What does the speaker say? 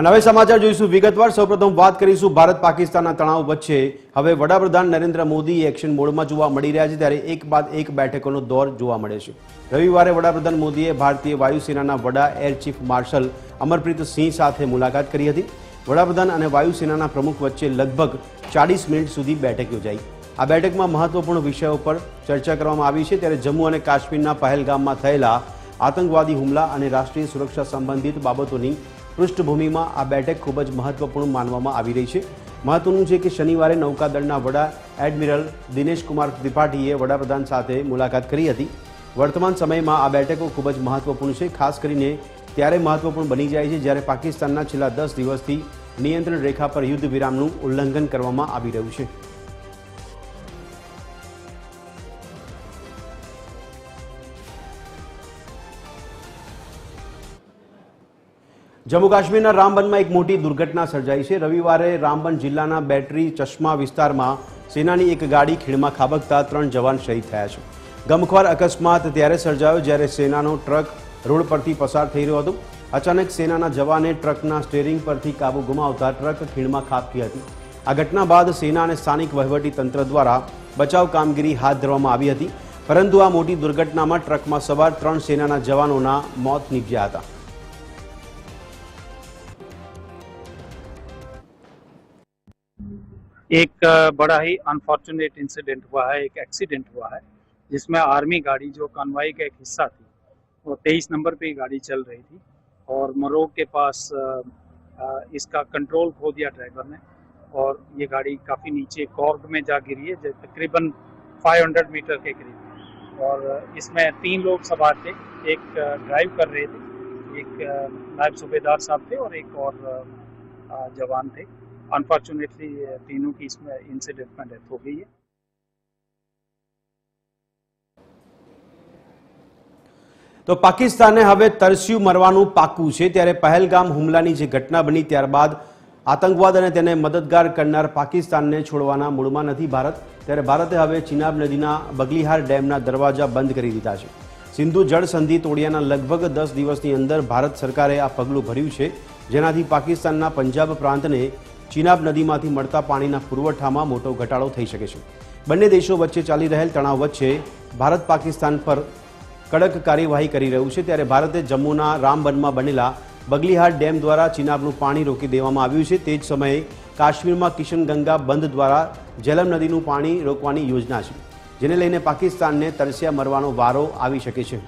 અને હવે સમાચાર જોઈશું. વિગતવાર સૌપ્રથમ વાત કરીશું ભારત પાકિસ્તાનના તણાવ વચ્ચે. હવે વડાપ્રધાન નરેન્દ્ર મોદી એક્શન મોડમાં જોવા મળી રહ્યા છે ત્યારે એક બાદ એક બેઠકોનો દોર જોવા મળે છે. રવિવારે વડાપ્રધાન મોદીએ ભારતીય વાયુસેનાના વડા air chief marshal Amarpreet Singh સાથે મુલાકાત કરી હતી. વડાપ્રધાન અને વાયુસેનાના પ્રમુખ વચ્ચે લગભગ ચાલીસ મિનિટ સુધી બેઠક યોજાઈ. આ બેઠકમાં મહત્વપૂર્ણ વિષયો પર ચર્ચા કરવામાં આવી છે. ત્યારે જમ્મુ અને કાશ્મીરના પહેલગામમાં થયેલા આતંકવાદી હુમલા અને રાષ્ટ્રીય સુરક્ષા સંબંધિત બાબતોની પૃષ્ઠભૂમિમાં આ બેઠક ખૂબ જ મહત્વપૂર્ણ માનવામાં આવી રહી છે. મહત્વનું છે કે શનિવારે નૌકાદળના વડા એડમિરલ દિનેશ કુમાર ત્રિપાઠીએ વડાપ્રધાન સાથે મુલાકાત કરી હતી. વર્તમાન સમયમાં આ બેઠકો ખૂબ જ મહત્વપૂર્ણ છે, ખાસ કરીને ત્યારે મહત્વપૂર્ણ બની જાય છે જ્યારે પાકિસ્તાનના છેલ્લા દસ દિવસથી નિયંત્રણ રેખા પર યુદ્ધ વિરામનું ઉલ્લંઘન કરવામાં આવી રહ્યું છે. જમ્મુ કાશ્મીરના રામબનમાં એક મોટી દુર્ઘટના સર્જાઈ છે. રવિવારે રામબન જિલ્લાના બેટરી ચશ્મા વિસ્તારમાં સેનાની એક ગાડી ખીણમાં ખાબકતા ત્રણ જવાન શહીદ થયા છે. ગમખ્વાર અકસ્માત ત્યારે સર્જાયો જ્યારે સેનાનો ટ્રક રોડ પરથી પસાર થઈ રહ્યો હતો. અચાનક સેનાના જવાને ટ્રકના સ્ટેરિંગ પરથી કાબુ ગુમાવતા ટ્રક ખીણમાં ખાબકી હતી. આ ઘટના બાદ સેના અને સ્થાનિક વહીવટી તંત્ર દ્વારા બચાવ કામગીરી હાથ ધરવામાં આવી હતી. પરંતુ આ મોટી દુર્ઘટનામાં ટ્રકમાં સવાર ત્રણ સેનાના જવાનોના મોત નીપજ્યા હતા. एक बड़ा ही अनफॉर्चुनेट इंसिडेंट हुआ है, एक एक्सीडेंट हुआ है, जिसमें आर्मी गाड़ी जो कानवाई का एक हिस्सा थी, वो तेईस नंबर पे गाड़ी चल रही थी और मरोग के पास इसका कंट्रोल खो दिया ड्राइवर ने और ये गाड़ी काफ़ी नीचे कॉर्ग में जा गिरी है तकरीबन 500 मीटर के करीब। और इसमें तीन लोग सवार थे, एक ड्राइव कर रहे थे, एक नायब सूबेदार साहब थे और एक और जवान थे। अनफॉर्चुनेटली तीनों की इसमें इंसिडेंट में डेथ हो गई है તો પાકિસ્તાને હવે તરસ્યું મરવાનું પાક્કું છે ત્યારે પહેલગામ હુમલાની જે ઘટના બની ત્યારબાદ આતંકવાદ અને તેને મદદગાર કરનાર પાકિસ્તાનને છોડવાના મૂડમાં નથી ભારત ત્યારે ભારતે હવે ચિનાબ નદીના બગલીહાર ડેમના દરવાજા બંધ કરી દીધા છે સિંધુ જળ સંધિ તોડિયાના લગભગ દસ દિવસની અંદર ભારત સરકારે આ પગલું ભર્યું છે જેનાથી પાકિસ્તાનના પંજાબ પ્રાંતને ચિનાબ નદીમાંથી મળતા પાણીના પુરવઠામાં મોટો ઘટાડો થઈ શકે છે. બંને દેશો વચ્ચે ચાલી રહેલ તણાવ વચ્ચે ભારત પાકિસ્તાન પર કડક કાર્યવાહી કરી રહ્યું છે. ત્યારે ભારતે જમ્મુના રામબનમાં બનેલા બગલીહાર ડેમ દ્વારા ચિનાબનું પાણી રોકી દેવામાં આવ્યું છે. તે જ સમયે કાશ્મીરમાં કિશનગંગા બંધ દ્વારા જેલમ નદીનું પાણી રોકવાની યોજના છે, જેને લઈને પાકિસ્તાનને તરસ્યા મરવાનો વારો આવી શકે છે.